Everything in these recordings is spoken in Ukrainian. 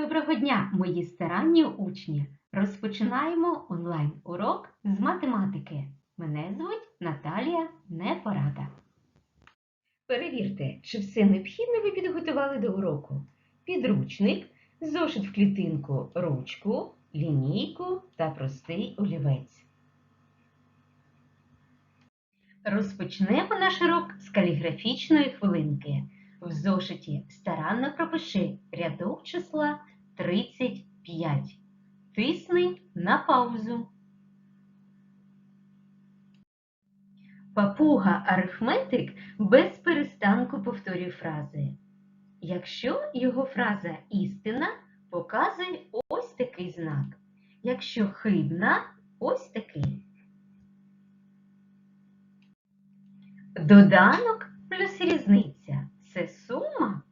Доброго дня, мої старанні учні! Розпочинаємо онлайн-урок з математики. Мене звуть Наталія Непорада. Перевірте, чи все необхідне ви підготували до уроку. Підручник, зошит в клітинку, ручку, лінійку та простий олівець. Розпочнемо наш урок з каліграфічної хвилинки. В зошиті старанно пропиши рядок числа 35. Тисни на паузу. Папуга арифметик без перестанку повторює фрази. Якщо його фраза істина, показуй ось такий знак. Якщо хибна, ось такий. Доданок плюс різниця це сума?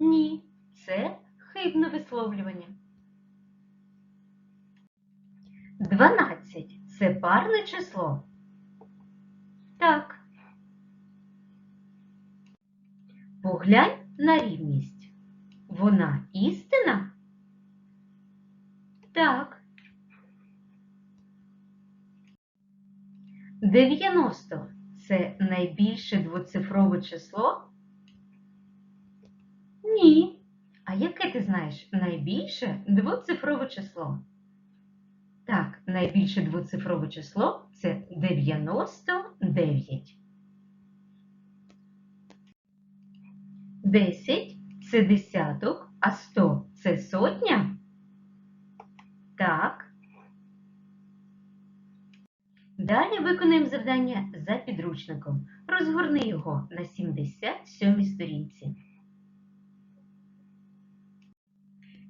Ні, це хибне висловлювання. 12 це парне число? Так. Поглянь на рівність. Вона істина? Так. 90 це найбільше двоцифрове число? Ні. А яке ти знаєш найбільше двоцифрове число? Так, найбільше двоцифрове число це 99. 10 це десяток, а 100 це сотня? Так. Далі виконаємо завдання за підручником. Розгорни його на 77 сторінці.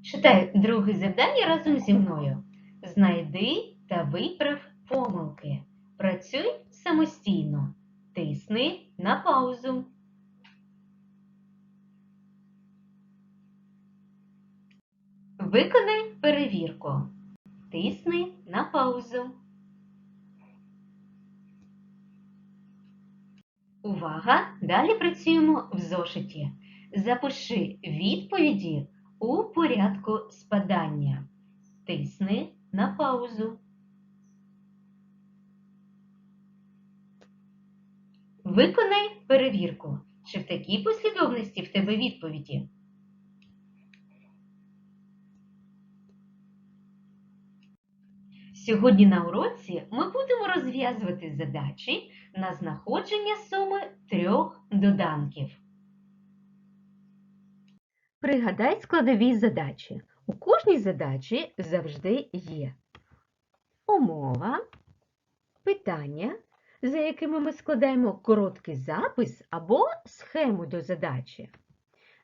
Читай друге завдання разом зі мною. Знайди та виправ помилки. Працюй самостійно. Тисни на паузу. Виконай перевірку. Тисни на паузу. Увага! Далі працюємо в зошиті. Запиши відповіді у порядку спадання. Тисни на паузу. Виконай перевірку. Чи в такій послідовності в тебе відповіді? Сьогодні на уроці ми будемо розв'язувати задачі на знаходження суми трьох доданків. Пригадай складові задачі. У кожній задачі завжди є умова, питання, за якими ми складаємо короткий запис або схему до задачі.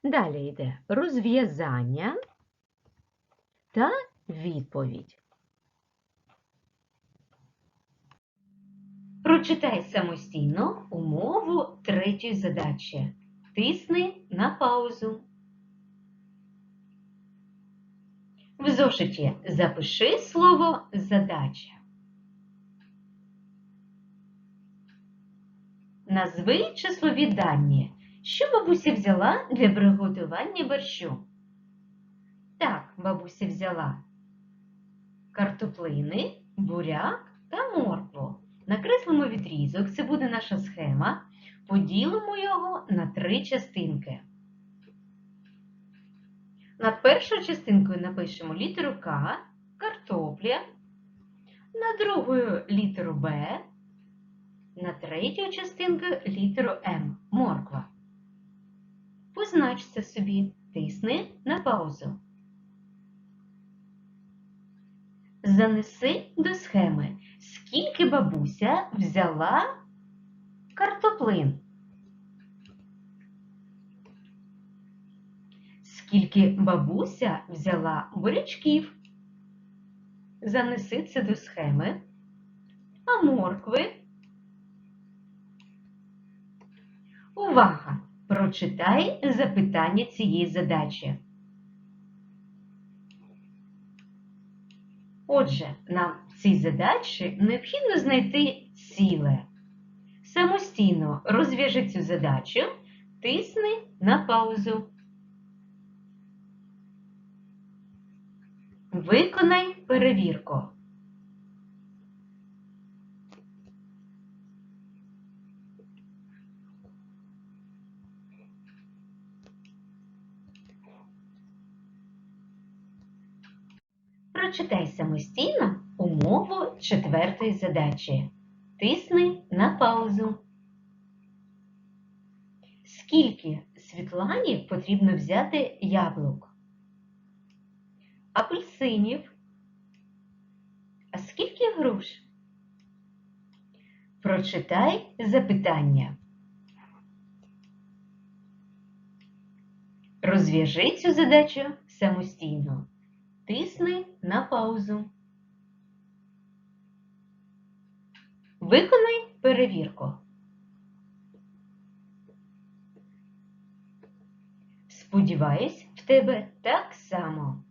Далі йде розв'язання та відповідь. Прочитай самостійно умову третьої задачі. Тисни на паузу. В зошиті запиши слово задача. Назви числові дані, що бабуся взяла для приготування борщу. Так, бабуся взяла картоплини, буряк та моркву. Накреслимо відрізок, це буде наша схема. Поділимо його на три частинки. Над першою частинкою напишемо літеру К, картопля, над другою літеру Б, на третю частинку літеру М морква. Познач це собі, тисни на паузу. Занеси до схеми, скільки бабуся взяла картоплин. Скільки бабуся взяла бурячків. Занеси це до схеми, а моркви. Увага! Прочитай запитання цієї задачі. Отже, нам цій задачі необхідно знайти ціле. Самостійно розв'яжи цю задачу, тисни на паузу. Виконай перевірку. Прочитай самостійно умову четвертої задачі. Тисни на паузу. Скільки Світлані потрібно взяти яблук? Апельсинів. А скільки груш? Прочитай запитання. Розв'яжи цю задачу самостійно. Тисни на паузу. Виконай перевірку. Сподіваюсь, в тебе так само.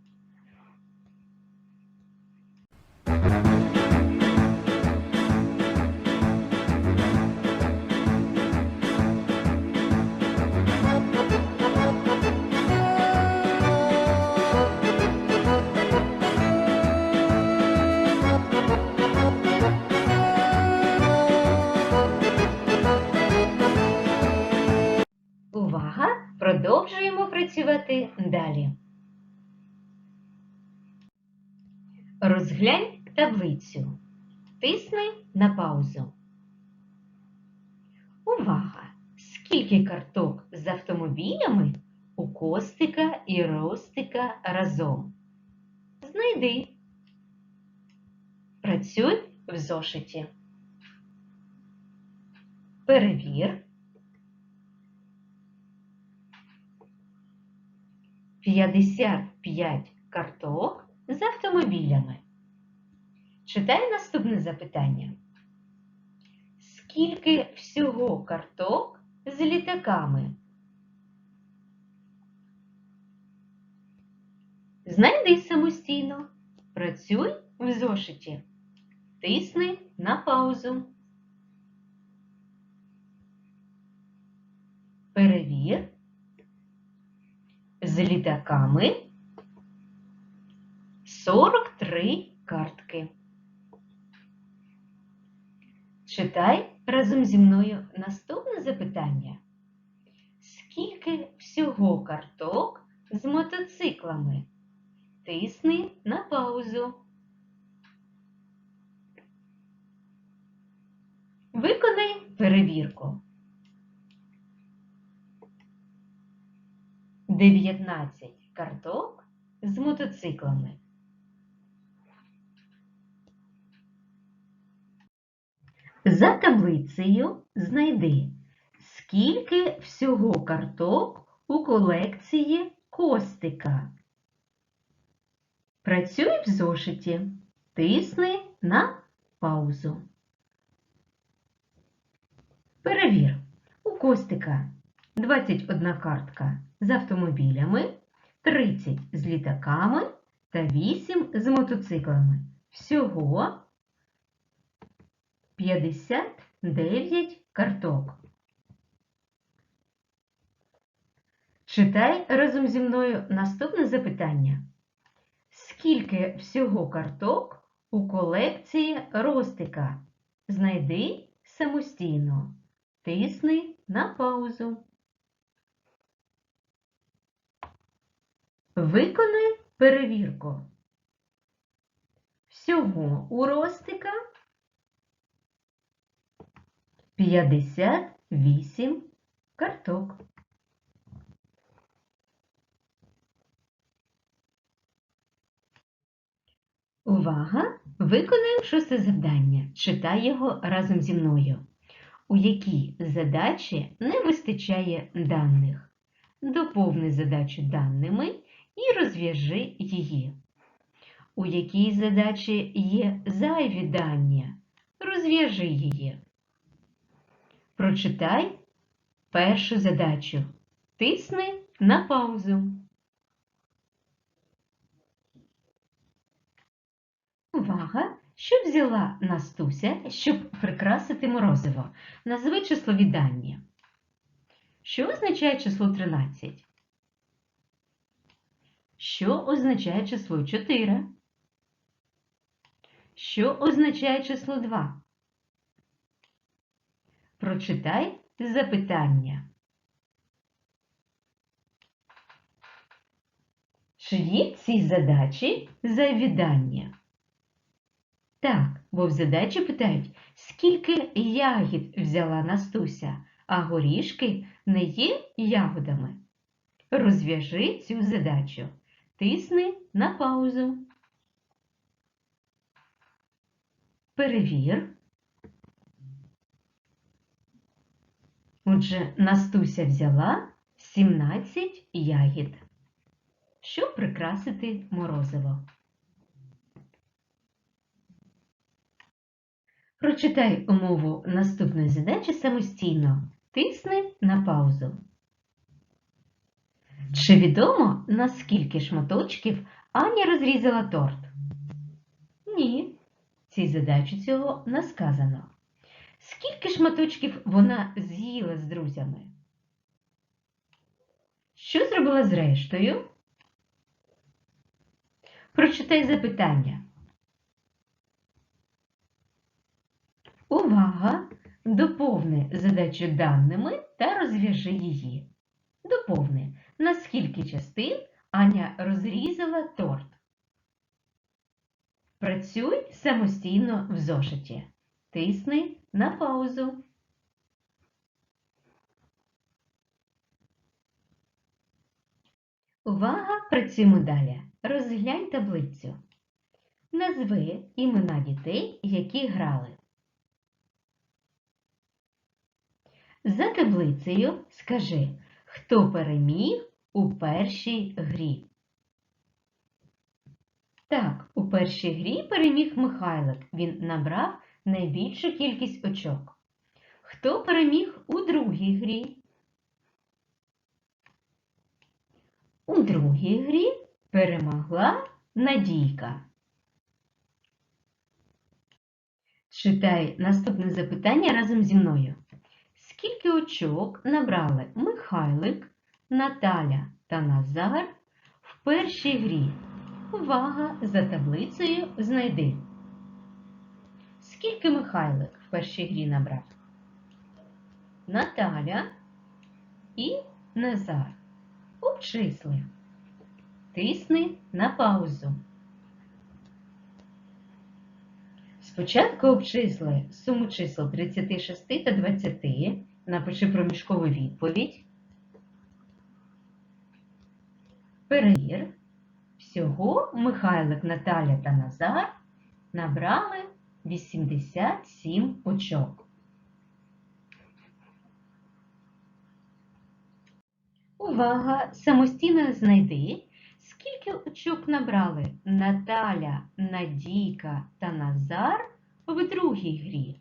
Розглянь таблицю. Тисни на паузу. Увага! Скільки карток з автомобілями у Костика і Ростика разом? Знайди. Працюй в зошиті. Перевір. 55 карток з автомобілями. Читай наступне запитання. Скільки всього карток з літаками? Знайди самостійно. Працюй в зошиті. Тисни на паузу. Перевір з літаками 43 картки. Читай разом зі мною наступне запитання. Скільки всього карток з мотоциклами? Тисни на паузу. Виконай перевірку. 19 карток з мотоциклами. За таблицею знайди, скільки всього карток у колекції Костика. Працюй в зошиті. Тисни на паузу. Перевір. У Костика 21 картка з автомобілями, 30 з літаками та 8 з мотоциклами. Всього 59 карток. Читай разом зі мною наступне запитання. Скільки всього карток у колекції Ростика? Знайди самостійно. Тисни на паузу. Виконай перевірку. Всього у Ростика 58 карток. Увага! Виконаємо шосте завдання. Читай його разом зі мною. У якій задачі не вистачає даних. Доповни задачу даними і розв'яжи її. У якій задачі є зайві дані. Розв'яжи її. Прочитай першу задачу. Тисни на паузу. Увага! Що взяла Настуся, щоб прикрасити морозиво? Назви числові дані. Що означає число 13? Що означає число 4? Що означає число 2? Прочитай запитання. Чиї ці задачі завідання? Так, бо в задачі питають, скільки ягід взяла Настуся, а горішки не є ягодами. Розв'яжи цю задачу. Тисни на паузу. Перевір. Отже, Настуся взяла 17 ягід, щоб прикрасити морозиво. Прочитай умову наступної задачі самостійно. Тисни на паузу. Чи відомо, на скільки шматочків Аня розрізала торт? Ні, цій задачі цього не сказано. Скільки шматочків вона з'їла з друзями? Що зробила з рештою? Прочитай запитання. Увага! Доповни задачу даними та розв'яжи її. Доповни, на скільки частин Аня розрізала торт. Працюй самостійно в зошиті. Тисни на паузу. Увага! Працюємо далі. Розглянь таблицю. Назви імена дітей, які грали. За таблицею скажи, хто переміг у першій грі. Так, у першій грі переміг Михайлик. Він набрав найбільшу кількість очок. Хто переміг у другій грі? У другій грі перемогла Надійка. Читай наступне запитання разом зі мною. Скільки очок набрали Михайлик, Наталя та Назар в першій грі? Увага за таблицею знайди. Скільки Михайлик в першій грі набрав? Наталя і Назар. Обчисли. Тисни на паузу. Спочатку обчисли суму чисел 36 та 20. Напиши проміжкову відповідь. Перевір. Всього Михайлик, Наталя та Назар набрали 87 очок. Увага! Самостійно знайди, скільки очок набрали Наталя, Надійка та Назар в другій грі.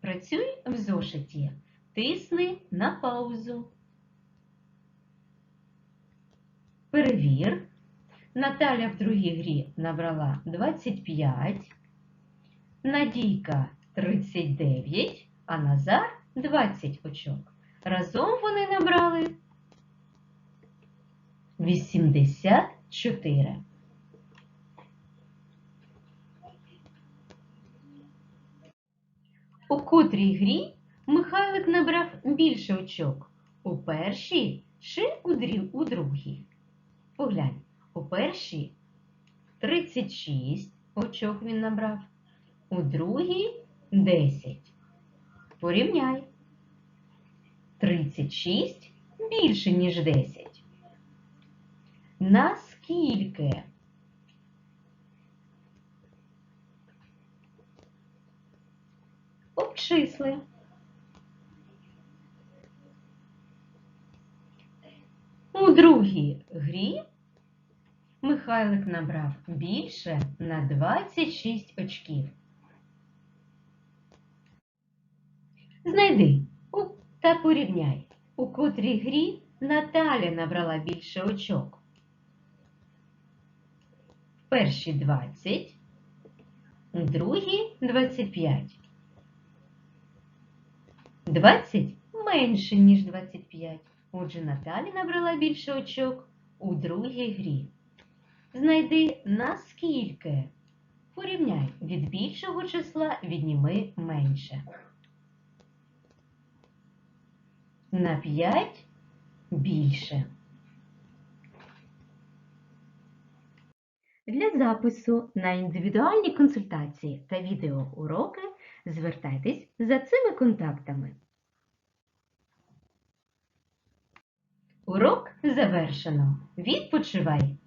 Працюй в зошиті. Тисни на паузу. Перевір. Наталя в другій грі набрала 25, Надійка 39, а Назар 20 очок. Разом вони набрали 84. У котрій грі Михайлик набрав більше очок? У першій чи у дрі- у другій? Поглянь, у першій 36 очок він набрав, у другій 10. Порівняй. 36 більше, ніж 10. Наскільки? Обчисли. У другій грі Михайлик набрав більше на 26 очків. Знайди та порівняй, у котрій грі Наталя набрала більше очок. В першій 20, у другій 25. 20 менше, ніж 25. Отже, Наталя набрала більше очок у другій грі. Знайди наскільки. Порівняй від більшого числа відніми менше. На 5 більше. Для запису на індивідуальні консультації та відеоуроки звертайтесь за цими контактами. Урок завершено. Відпочивай!